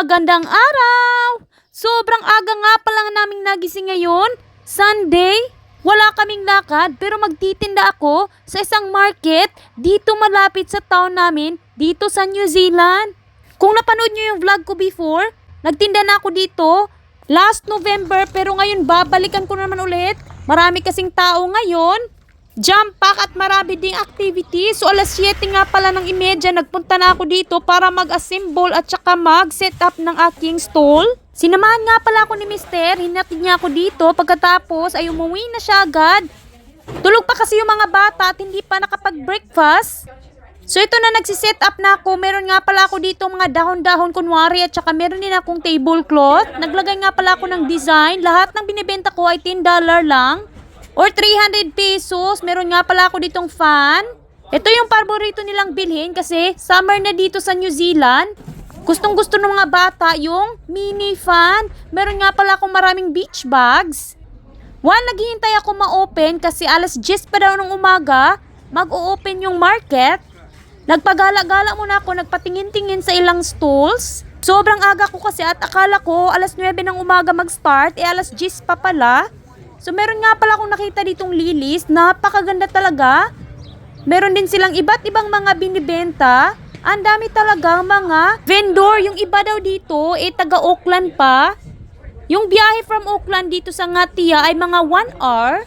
Magandang araw! Sobrang aga nga pala naming nagising ngayon. Sunday. Wala kaming lakad pero magtitinda ako sa isang market dito malapit sa town namin, dito sa New Zealand. Kung napanood nyo yung vlog ko before, nagtinda na ako dito last November pero ngayon babalikan ko naman ulit. Marami kasing tao ngayon. Jump pack at marami ding activity. So alas 7 nga pala ng imedya, nagpunta na ako dito para mag-assemble at saka mag-set up ng aking stall. Sinamahan nga pala ako ni Mister, hinatid niya ako dito. Pagkatapos ay umuwi na siya agad. Tulog pa kasi yung mga bata at hindi pa nakapag-breakfast. So ito na nagsiset up na ako. Meron nga pala ako dito mga dahon-dahon kunwari at saka meron din akong tablecloth. Naglagay nga pala ako ng design. Lahat ng binibenta ko ay $10 lang. Or 300 pesos. Meron nga pala ako ditong fan. Ito yung paborito nilang bilhin kasi summer na dito sa New Zealand. Gustong gusto ng mga bata yung mini fan. Meron nga pala akong maraming beach bags. One, naghihintay ako ma-open kasi alas 10 pa daw ng umaga, mag-o-open yung market. Nagpagala-gala muna ako, nagpatingin-tingin sa ilang stalls. Sobrang aga ko kasi at akala ko alas 9 ng umaga mag-start, eh alas 10 pa pala. So meron nga pala akong nakita ditong lilis, napakaganda talaga. Meron din silang iba't ibang mga binibenta. Ang dami talaga mga vendor. Yung iba daw dito, eh taga Auckland pa. Yung biyahe from Auckland dito sa Ngatia ay mga 1 hour.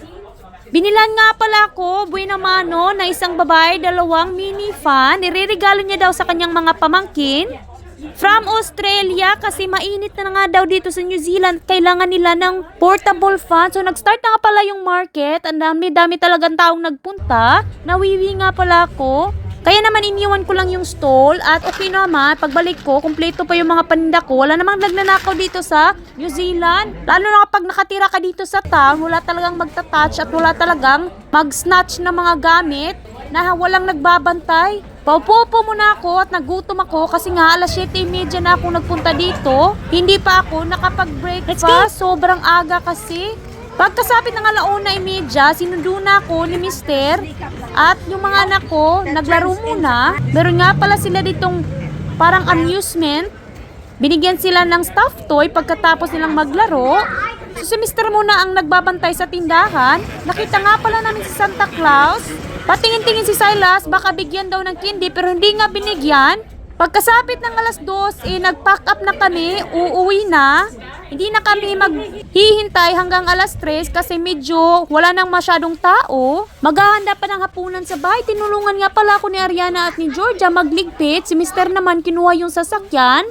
Binilan nga pala ako, buena mano, na isang babae, dalawang mini fan. Ireregalo niya daw sa kanyang mga pamangkin. From Australia kasi mainit na nga daw dito sa New Zealand. Kailangan nila ng portable fan. So nag-start na nga pala yung market. Ang dami-dami talagang taong nagpunta. Nawiwi nga pala ako. Kaya naman iniwan ko lang yung stall at okay naman, pagbalik ko, kumpleto pa yung mga paninda ko. Wala namang nagnanakaw dito sa New Zealand. Lalo na kapag nakatira ka dito sa town, wala talagang magta-touch at wala talagang mag-snatch ng mga gamit na walang nagbabantay. Paupo-upo muna ako at nagutom ako kasi nga alas 7.30 na ako nagpunta dito. Hindi pa ako nakapag-breakfast. Sobrang aga kasi. Pagkasapit ng alauna imedya, sinundo na ako ni Mister at yung mga anak ko naglaro muna. Meron nga pala sila ditong parang amusement. Binigyan sila ng stuffed toy pagkatapos nilang maglaro. So si Mister muna ang nagbabantay sa tindahan. Nakita nga pala namin si Santa Claus. Patingin-tingin si Silas, baka bigyan daw ng candy pero hindi nga binigyan. Pagkasapit ng alas 2, eh, nag-pack up na kami, uuwi na. Hindi na kami maghihintay hanggang alas 3 kasi medyo wala nang masyadong tao. Maghahanda pa ng hapunan sa bahay. Tinulungan nga pala ako ni Ariana at ni Georgia magligpit. Si Mister naman kinuha yung sasakyan.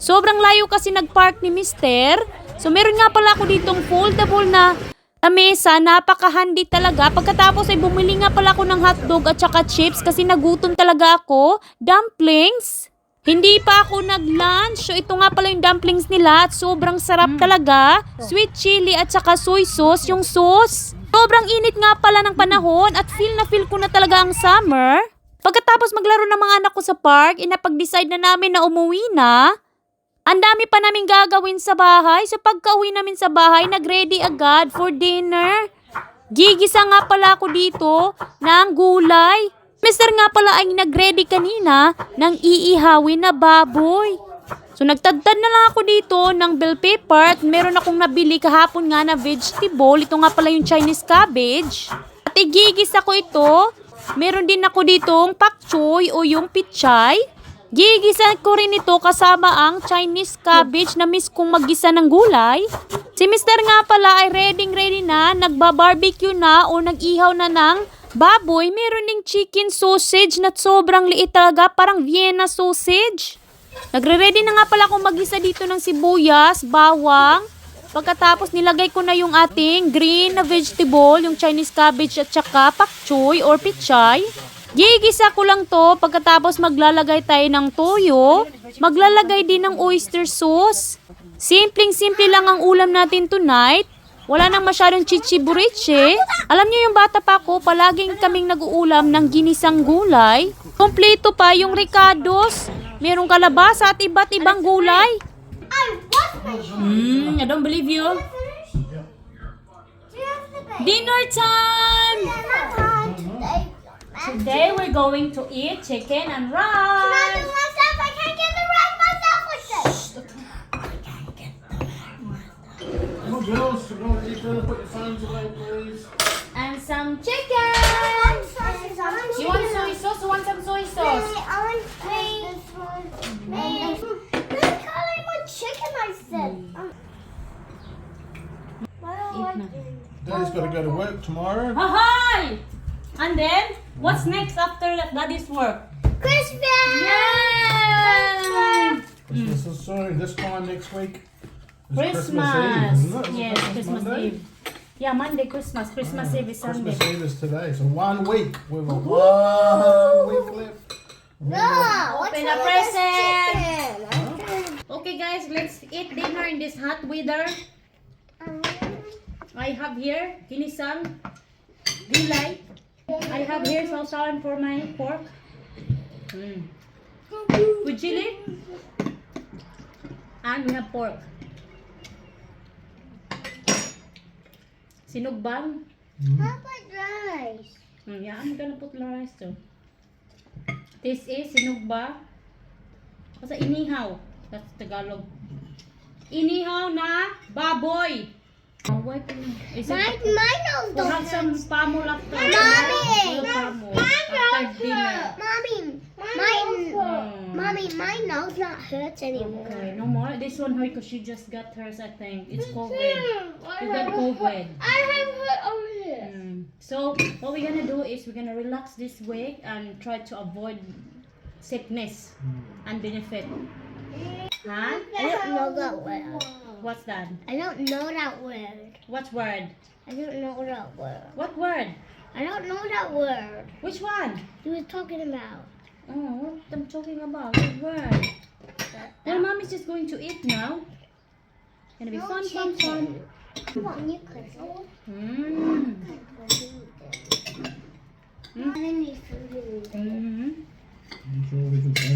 Sobrang layo kasi nag-park ni Mister. So meron nga pala ako ditong foldable na na mesa, napakahandi talaga. Pagkatapos ay bumili nga pala ako ng hotdog at saka chips kasi nagutom talaga ako. Dumplings. Hindi pa ako nag-lunch. So ito nga pala yung dumplings nila at sobrang sarap talaga. Sweet chili at saka soy sauce yung sauce. Sobrang init nga pala ng panahon at feel na feel ko na talaga ang summer. Pagkatapos maglaro ng mga anak ko sa park, inapag-decide na namin na umuwi na. Ang dami pa namin gagawin sa bahay. So pagka-uwi namin sa bahay, nag-ready agad for dinner. Gigisa nga pala ako dito ng gulay. Mister nga pala ay nag-ready kanina ng iihawin na baboy. So nagtagtad na lang ako dito ng bell pepper at meron akong nabili kahapon nga na vegetable. Ito nga pala yung Chinese cabbage. At igigisa ko ito. Meron din ako ditong pak choy o yung pichay. Gigisa ko rin ito kasama ang Chinese cabbage na miss kong maggisa ng gulay. Si Mister nga pala ay ready ready na, nagba-barbecue na o nag-ihaw na ng baboy. Meron ding chicken sausage na sobrang liit talaga, parang Vienna sausage. Nagre-ready na nga pala akong magisa dito ng sibuyas, bawang. Pagkatapos nilagay ko na yung ating green na vegetable, yung Chinese cabbage at saka pak choy or pichay. Gigisa ko lang to pagkatapos maglalagay tayo ng toyo. Maglalagay din ng oyster sauce. Simpleng-simple lang ang ulam natin tonight. Wala nang masyadong chichiburiche. Alam niyo yung bata pa ko, palaging kaming nag-uulam ng ginisang gulay. Kompleto pa yung ricados. Merong kalabasa at iba't ibang gulay. Hmm, I don't believe you. Dinner time! Today we're going to eat chicken and rice. Can I do myself? I can't get the rice myself with this. Oh, girls, you're going to eat dinner. Put your phones away, please. And some chicken. I want sauces. I you want soy sauce or want some soy sauce? Me, I want me. this one. Me. Look, I like my chicken, I said. Mm. Daddy's got to go to work tomorrow. Hi! And then? What's next after that daddy's work? Christmas! Yeah! Christmas hmm. is soon. This time next week. is Christmas. Eve, isn't it? Yes, Christmas Monday? Eve. Yeah, Monday, Christmas. Christmas Eve is Sunday. Christmas Eve is today, so one week. We've got one week left. Open a present. Okay, guys, let's eat dinner in this hot weather. I have here ginisang, gulay. I have here sausawan for my pork. Mm. With chili. And we have pork. Sinugbang. Mm, yeah, I'm gonna put the rice too. This is sinugba. Kasi inihaw. That's Tagalog. Inihaw na baboy. Oh, wait. Is it? We'll have some pamo after. Mommy! We'll after dinner. Mm. Mommy, my nose not hurts anymore. Okay, no more. This one hurt because she just got hers, I think. It's COVID. You got COVID. I have hurt over here. Mm. So what we're gonna do is we're gonna relax this way and try to avoid sickness and benefit. Huh? I don't know that word. What's that? I don't know that word. What word? I don't know that word. What word? I don't know that word. Which one? You were talking about. Oh, what I'm talking about? What word? Well, mommy's just going to eat now. Gonna be No fun, fun, fun. chicken. Come on, you could. Mm.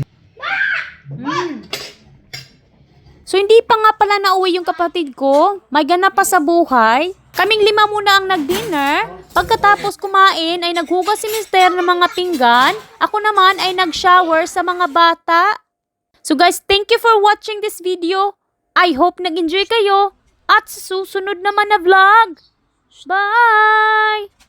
I pa nga pala nauwi yung kapatid ko, may ganap pa sa buhay. Kaming lima muna ang nag-dinner. Pagkatapos kumain ay naghugas si Mister ng mga pinggan. Ako naman ay nag-shower sa mga bata. So guys, thank you for watching this video. I hope nag-enjoy kayo. At susunod naman na vlog. Bye!